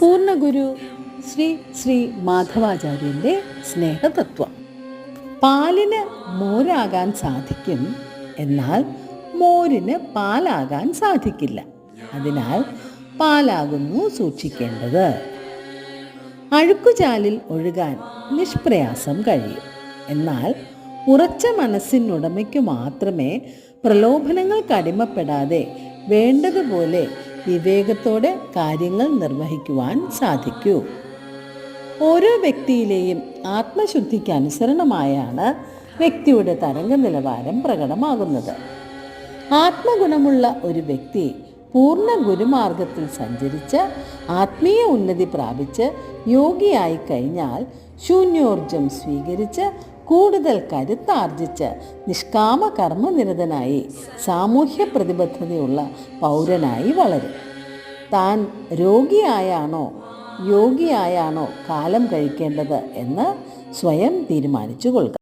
പൂർണഗുരു ശ്രീ ശ്രീ മാധവാചാര്യന്റെ സ്നേഹതത്വം. പാലിന് മോരാകാൻ സാധിക്കും എന്നാൽ മോരിന് പാലാകാൻ സാധിക്കില്ല. അതിനാൽ പാലാകുന്നു സൂക്ഷിക്കേണ്ടത്. അഴുക്കുചാലിൽ ഒഴുകാൻ നിഷ്പ്രയാസം കഴിയും. എന്നാൽ ഉറച്ച മനസ്സിനുടമയ്ക്ക് മാത്രമേ പ്രലോഭനങ്ങൾക്ക് അടിമപ്പെടാതെ വേണ്ടതുപോലെ വിവേകത്തോടെ കാര്യങ്ങൾ നിർവഹിക്കുവാൻ സാധിക്കൂ. ഓരോ വ്യക്തിയിലെയും ആത്മശുദ്ധിക്ക് അനുസരണമായാണ് വ്യക്തിയുടെ തരംഗ നിലവാരം പ്രകടമാകുന്നത്. ആത്മഗുണമുള്ള ഒരു വ്യക്തി പൂർണ ഗുരുമാർഗത്തിൽ സഞ്ചരിച്ച് ആത്മീയ ഉന്നതി പ്രാപിച്ച് യോഗിയായി കഴിഞ്ഞാൽ ശൂന്യോർജം സ്വീകരിച്ച് കൂടുതൽ കരുത്താർജിച്ച് നിഷ്കാമ കർമ്മനിരതനായി സാമൂഹ്യ പ്രതിബദ്ധതയുള്ള പൗരനായി വളരും. താൻ രോഗിയായാണോ യോഗിയായാണോ കാലം കഴിക്കേണ്ടത് എന്ന് സ്വയം തീരുമാനിച്ചു കൊള്ളുക.